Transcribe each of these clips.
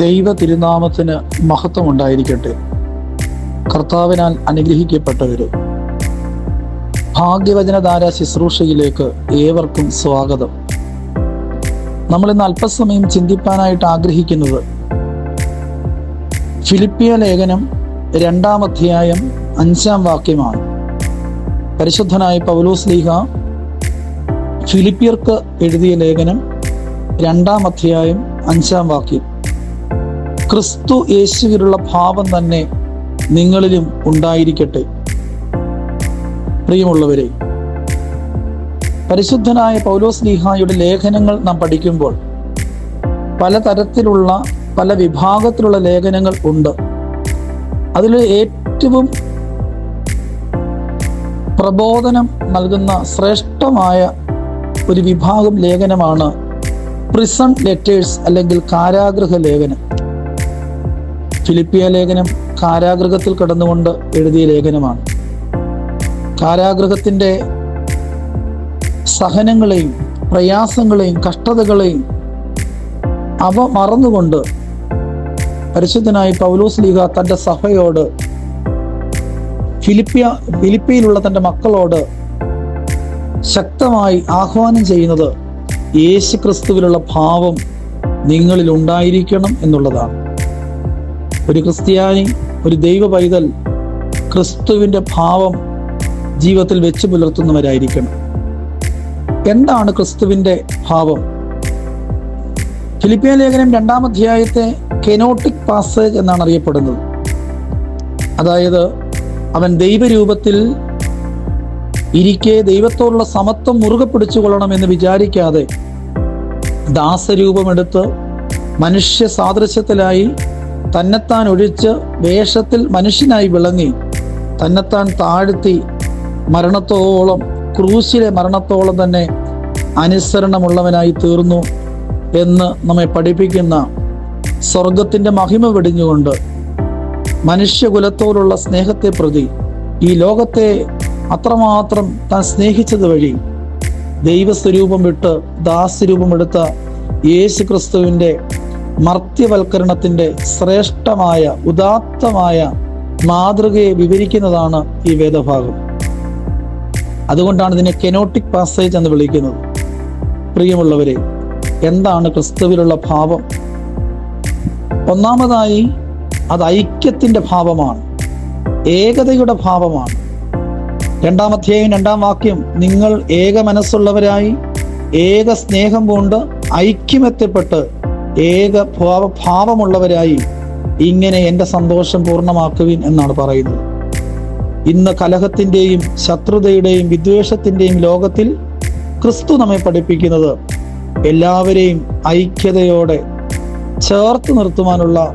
ദൈവ തിരുനാമത്തിന് മഹത്വം ഉണ്ടായിരിക്കട്ടെ കർത്താവിനാൽ അനുഗ്രഹിക്കപ്പെട്ടവര്. ഭാഗ്യവചനധാര ശുശ്രൂഷയിലേക്ക് ഏവർക്കും സ്വാഗതം. നമ്മൾ ഇന്ന് അല്പസമയം ചിന്തിപ്പാനായിട്ട് ആഗ്രഹിക്കുന്നത് ഫിലിപ്പിയ ലേഖനം രണ്ടാം അധ്യായം അഞ്ചാം വാക്യമാണ്. പരിശുദ്ധനായ പൗലോസ് ലീഹ ഫിലിപ്പിയർക്ക് എഴുതിയ ലേഖനം രണ്ടാം അധ്യായം അഞ്ചാം വാക്യം. ക്രിസ്തു യേശുവിലുള്ള ഭാവം തന്നെ നിങ്ങളിലും ഉണ്ടായിരിക്കട്ടെ. പ്രിയമുള്ളവരെ പരിശുദ്ധനായ പൗലോസ് ലീഹായുടെ ലേഖനങ്ങൾ നാം പഠിക്കുമ്പോൾ പലതരത്തിലുള്ള പല വിഭാഗത്തിലുള്ള ലേഖനങ്ങൾ ഉണ്ട്. അതിൽ ഏറ്റവും പ്രബോധനം നൽകുന്ന ശ്രേഷ്ഠമായ ഒരു വിഭാഗം ലേഖനമാണ് പ്രിസൺ ലെറ്റേഴ്സ് അല്ലെങ്കിൽ കാരാഗ്രഹ ലേഖനം. ഫിലിപ്പിയ ലേഖനം കാരാഗ്രഹത്തിൽ കിടന്നുകൊണ്ട് എഴുതിയ ലേഖനമാണ്. കാരാഗ്രഹത്തിന്റെ സഹനങ്ങളെയും പ്രയാസങ്ങളെയും കഷ്ടതകളെയും അവ മറന്നുകൊണ്ട് പരിശുദ്ധനായി പൗലോസ് ലീഗ തന്റെ സഭയോട് ഫിലിപ്പിയ ഫിലിപ്പിയിലുള്ള തന്റെ മക്കളോട് ശക്തമായി ആഹ്വാനം ചെയ്യുന്നത് യേശു ക്രിസ്തുവിലുള്ള ഭാവം നിങ്ങളിൽ ഉണ്ടായിരിക്കണം എന്നുള്ളതാണ്. ഒരു ക്രിസ്ത്യാനി ഒരു ദൈവ പൈതൽ ക്രിസ്തുവിന്റെ ഭാവം ജീവിതത്തിൽ വെച്ച് പുലർത്തുന്നവരായിരിക്കണം. എന്താണ് ക്രിസ്തുവിന്റെ ഭാവം? ഫിലിപ്പിയ ലേഖനം രണ്ടാം അധ്യായത്തെ കെനോട്ടിക് പാസേജ് എന്നാണ് അറിയപ്പെടുന്നത്. അതായത് അവൻ ദൈവരൂപത്തിൽ ഇരിക്കെ ദൈവത്തോടുള്ള സമത്വം മുറുകെ പിടിച്ചുകൊള്ളണം എന്ന് വിചാരിക്കാതെ ദാസരൂപമെടുത്ത് മനുഷ്യ സാദൃശ്യത്തിലായി തന്നെത്താൻ ഒഴിച്ച് വേഷത്തിൽ മനുഷ്യനായി വിളങ്ങി. തന്നെത്താൻ താഴ്ത്തി മരണത്തോളം ക്രൂശിലെ മരണത്തോളം തന്നെ അനുസരണമുള്ളവനായി തീർന്നു എന്ന് നമ്മെ പഠിപ്പിക്കുന്ന സ്വർഗത്തിന്റെ മഹിമ വെടിഞ്ഞുകൊണ്ട് മനുഷ്യകുലത്തോടുള്ള സ്നേഹത്തെ പ്രതി ഈ ലോകത്തെ അത്രമാത്രം താൻ സ്നേഹിച്ചത് വഴി ദൈവസ്വരൂപം വിട്ട് ദാസ്യരൂപമെടുത്ത യേശു ക്രിസ്തുവിന്റെ മർത്യവൽക്കരണത്തിന്റെ ശ്രേഷ്ഠമായ ഉദാത്തമായ മാതൃകയെ വിവരിക്കുന്നതാണ് ഈ വേദഭാഗം. അതുകൊണ്ടാണ് ഇതിനെ കെനോട്ടിക് പാസേജ് എന്ന് വിളിക്കുന്നത്. പ്രിയമുള്ളവരെ എന്താണ് ക്രിസ്തുവിലുള്ള ഭാവം? ഒന്നാമതായി അത് ഐക്യത്തിന്റെ ഭാവമാണ്. ഏകതയുടെ ഭാവമാണ്. രണ്ടാം അധ്യായം രണ്ടാം വാക്യം നിങ്ങൾ ഏക മനസ്സുള്ളവരായി ഏക സ്നേഹം കൊണ്ട് ഐക്യമെത്തപ്പെട്ട് ഏക ഭാവ ഭാവമുള്ളവരായി ഇങ്ങനെ എന്റെ സന്തോഷം പൂർണമാക്കുവിൻ എന്നാണ് പറയുന്നത്. ഇന്ന് കലഹത്തിന്റെയും ശത്രുതയുടെയും വിദ്വേഷത്തിന്റെയും ലോകത്തിൽ ക്രിസ്തു നമ്മെ പഠിപ്പിക്കുന്നത് എല്ലാവരെയും ഐക്യതയോടെ ചേർത്ത് നിർത്തുവാനുള്ള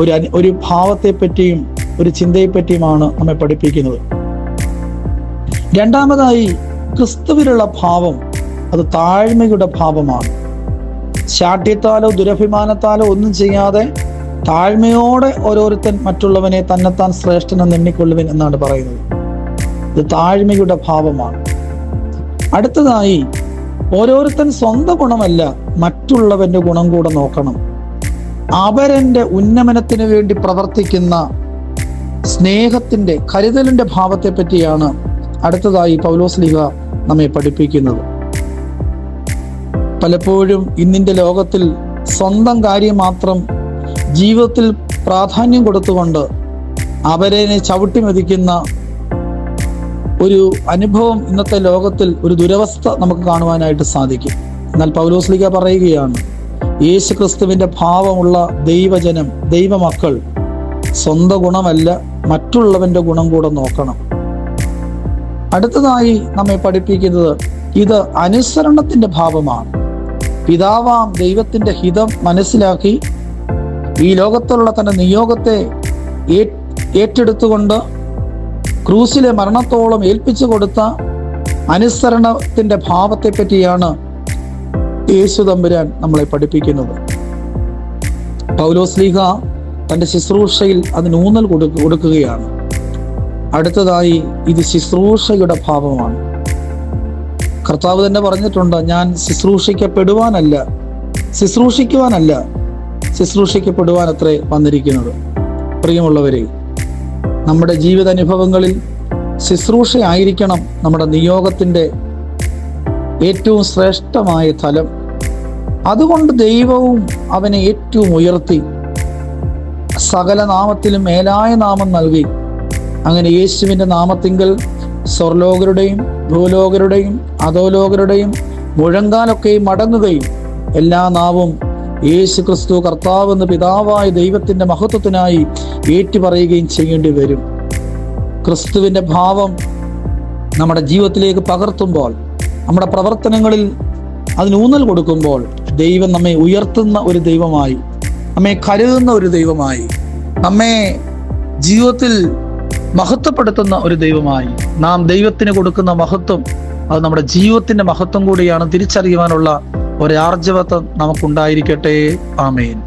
ഒരു ഒരു ഭാവത്തെപ്പറ്റിയും ഒരു ചിന്തയെപ്പറ്റിയുമാണ് നമ്മെ പഠിപ്പിക്കുന്നത്. രണ്ടാമതായി ക്രിസ്തുവിലുള്ള ഭാവം അത് താഴ്മയുടെ ഭാവമാണ്. ശാഠ്യത്താലോ ദുരഭിമാനത്താലോ ഒന്നും ചെയ്യാതെ താഴ്മയോടെ ഓരോരുത്തൻ മറ്റുള്ളവനെ തന്നെത്താൻ ശ്രേഷ്ഠനെന്ന് എണ്ണിക്കൊള്ളുവൻ എന്നാണ് പറയുന്നത്. ഇത് താഴ്മയുടെ ഭാവമാണ്. അടുത്തതായി ഓരോരുത്തൻ സ്വന്തം ഗുണമല്ല മറ്റുള്ളവന്റെ ഗുണം കൂടെ നോക്കണം. അവരന്റെ ഉന്നമനത്തിന് വേണ്ടി പ്രവർത്തിക്കുന്ന സ്നേഹത്തിന്റെ കരുതലിന്റെ ഭാവത്തെ പറ്റിയാണ് അടുത്തതായി പൗലോസ് ലീഗ നമ്മെ പഠിപ്പിക്കുന്നത്. പലപ്പോഴും ഇന്നിന്റെ ലോകത്തിൽ സ്വന്തം കാര്യം മാത്രം ജീവിതത്തിൽ പ്രാധാന്യം കൊടുത്തുകൊണ്ട് അവരെ ചവിട്ടി മതിക്കുന്ന ഒരു അനുഭവം ഇന്നത്തെ ലോകത്തിൽ ഒരു ദുരവസ്ഥ നമുക്ക് കാണുവാനായിട്ട് സാധിക്കും. എന്നാൽ പൗലോസ്ലിക പറയുകയാണ് യേശു ക്രിസ്തുവിന്റെ ഭാവമുള്ള ദൈവജനം ദൈവമക്കൾ സ്വന്തം ഗുണമല്ല മറ്റുള്ളവന്റെ ഗുണം കൂടെ നോക്കണം. അടുത്തതായി നമ്മെ പഠിപ്പിക്കുന്നത് ഇത് അനുസരണത്തിന്റെ ഭാവമാണ്. പിതാവാം ദൈവത്തിന്റെ ഹിതം മനസ്സിലാക്കി ഈ ലോകത്തുള്ള തന്റെ നിയോഗത്തെ ഏറ്റെടുത്തുകൊണ്ട് ക്രൂസിലെ മരണത്തോളം ഏൽപ്പിച്ചു കൊടുത്ത അനുസരണത്തിന്റെ ഭാവത്തെ പറ്റിയാണ് യേശു തമ്പുരാൻ നമ്മളെ പഠിപ്പിക്കുന്നത്. പൗലോസ്ലീഹ തന്റെ ശുശ്രൂഷയിൽ അതിന് ഊന്നൽ കൊടുക്ക കൊടുക്കുകയാണ്. അടുത്തതായി ഇത് ശുശ്രൂഷയുടെ ഭാവമാണ്. കർത്താവ് തന്നെ പറഞ്ഞിട്ടുണ്ട് ഞാൻ ശുശ്രൂഷിക്കപ്പെടുവാനല്ല ശുശ്രൂഷിക്കുവാനല്ല ശുശ്രൂഷിക്കപ്പെടുവാൻ അത്രേ വന്നിരിക്കുന്നത്. പ്രിയമുള്ളവരെ നമ്മുടെ ജീവിത ജീവിതാനുഭവങ്ങളിൽ ശുശ്രൂഷയായിരിക്കണം നമ്മുടെ നിയോഗത്തിന്റെ ഏറ്റവും ശ്രേഷ്ഠമായ തലം അതുകൊണ്ട് ദൈവവും അവനെ ഏറ്റവും ഉയർത്തി സകല നാമത്തിലും മേലായ നാമം നൽകി അങ്ങനെ യേശുവിന്റെ നാമത്തിങ്കൽ സ്വർലോകരുടെയും ഭൂലോകരുടെയും അധോലോകരുടെയും മുഴങ്കാലൊക്കെയും മടങ്ങുകയും എല്ലാ നാവും യേശു ക്രിസ്തു കർത്താവ് പിതാവായ ദൈവത്തിന്റെ മഹത്വത്തിനായി ഏറ്റുപറയുകയും ചെയ്യേണ്ടി വരും. ക്രിസ്തുവിന്റെ ഭാവം നമ്മുടെ ജീവിതത്തിലേക്ക് പകർത്തുമ്പോൾ നമ്മുടെ പ്രവർത്തനങ്ങളിൽ അതിനൂന്നൽ കൊടുക്കുമ്പോൾ ദൈവം നമ്മെ ഉയർത്തുന്ന ഒരു ദൈവമായി നമ്മെ കരുതുന്ന ഒരു ദൈവമായി നമ്മെ ജീവിതത്തിൽ മഹത്വപ്പെടുത്തുന്ന ഒരു ദൈവമായി. നാം ദൈവത്തിന് കൊടുക്കുന്ന മഹത്വം അത് നമ്മുടെ ജീവിതത്തിന്റെ മഹത്വം കൂടിയാണ് തിരിച്ചറിയുവാനുള്ള ഒരു ആർജവത്വം നമുക്കുണ്ടായിരിക്കട്ടെ. ആമേൻ.